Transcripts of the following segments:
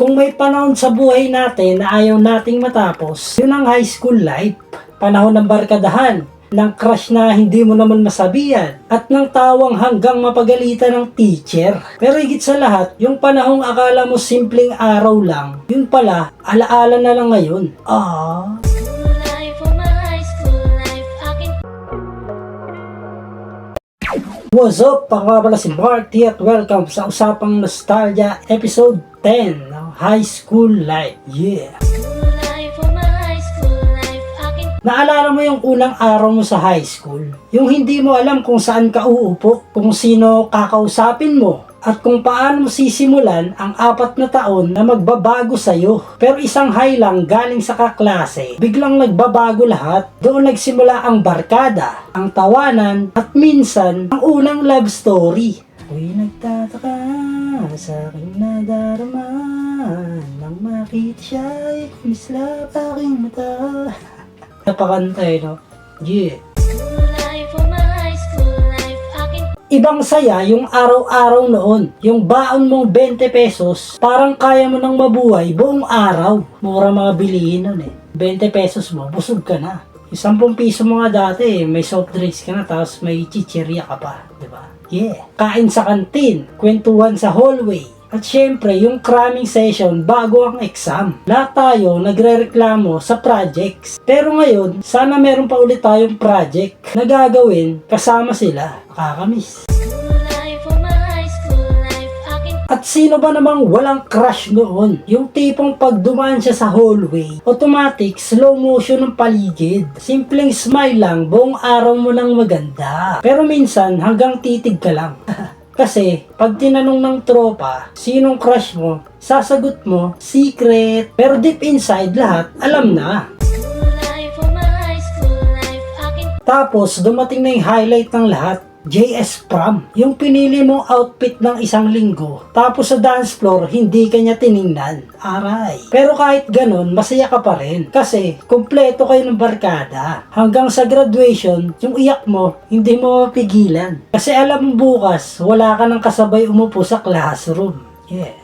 Kung may panahon sa buhay natin na ayaw nating matapos, yun ang high school life. Panahon ng barkadahan, ng crush na hindi mo naman masabihan, at ng tawang hanggang mapagalitan ng teacher. Pero higit sa lahat, yung panahong akala mo simpleng araw lang, yun pala, alaala na lang ngayon. Ah. What's up? Ako pala si Marty at welcome sa Usapang Nostalgia Episode 10 ng High School Life. Yeah! Naalala mo yung unang araw mo sa high school? Yung hindi mo alam kung saan ka uupo, kung sino kakausapin mo, at kung paano mo sisimulan ang apat na taon na magbabago sa'yo. Pero isang high lang galing sa kaklase, biglang nagbabago lahat. Doon nagsimula ang barkada, ang tawanan, at minsan, ang unang love story. Ako'y nagtataka sa aking nadarama Nang makita siya ay kumislap aking mata Napakanta eh, no? Yeah. Ibang saya yung araw-araw noon. Yung baon mong 20 pesos, parang kaya mo nang mabuhay buong araw. Mura mga bilihin nun eh. 20 pesos mo, busog ka na. Yung 10 piso mo nga dati, may soft drinks ka na, tapos may chichirya ka pa. ba? Yeah. Kain sa kantin, kwentuhan sa hallway, at syempre, yung cramming session bago ang exam. Lahat tayo nagre-reklamo sa projects. Pero ngayon, sana meron pa ulit tayong project na gagawin kasama sila. Nakakamiss. At sino ba namang walang crush noon? Yung tipong pag dumaan siya sa hallway, automatic slow motion ng paligid. Simpleng smile lang, buong araw mo nang maganda. Pero minsan hanggang titig ka lang. Kasi pag tinanong ng tropa, sinong crush mo, sasagot mo, secret. Pero deep inside lahat, alam na. life, Tapos, dumating na yung highlight ng lahat. JS Prom. Yung pinili mong outfit ng isang linggo. Tapos sa dance floor, hindi ka niya tiningnan. Aray. Pero kahit ganun, masaya ka pa rin. Kasi, kumpleto kayo ng barkada. Hanggang sa graduation, yung iyak mo, hindi mo mapigilan. Kasi alam mo bukas, wala ka nang kasabay umupo sa classroom. Yeah.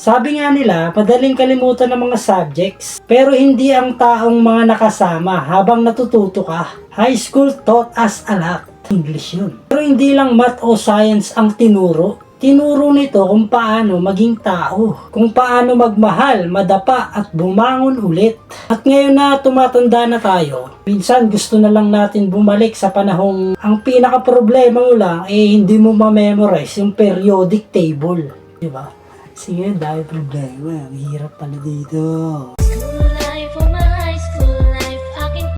Sabi nga nila, madaling kalimutan ng mga subjects, pero hindi ang taong mga nakasama habang natututo ka. High school taught us a lot. English yun. Pero hindi lang math o science ang tinuro. Tinuro nito kung paano maging tao, kung paano magmahal, madapa at bumangon ulit. At ngayon na tumatanda na tayo, minsan gusto na lang natin bumalik sa panahong ang pinaka-problema mo lang eh hindi mo ma-memorize yung periodic table. Di ba? Sige, dahil problema. Ang hirap pala dito. oh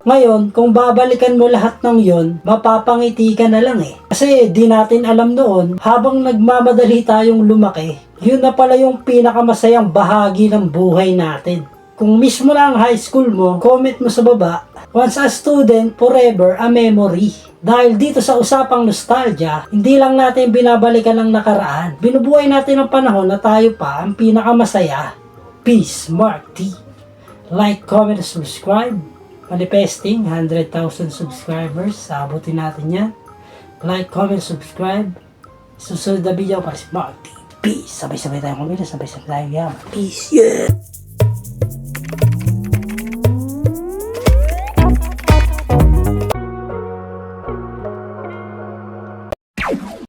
Ngayon, kung babalikan mo lahat ng yon, mapapangiti ka na lang eh. Kasi di natin alam noon, habang nagmamadali tayong lumaki, yun na pala yung pinakamasayang bahagi ng buhay natin. Kung mismo lang high school mo, comment mo sa baba, once a student, forever a memory. Dahil dito sa usapang nostalgia, hindi lang natin binabalikan ang nakaraan. Binubuhay natin ang panahon na tayo pa ang pinakamasaya. Peace, Mark T. Like, comment, subscribe. Manifesting 100,000 subscribers. Sabutin natin yan. Like, comment, subscribe. Susunod na video para si Mark T. Peace. Sabay-sabay tayong kumita. Sabay-sabay tayong yaman. Peace. Yeah. Oh!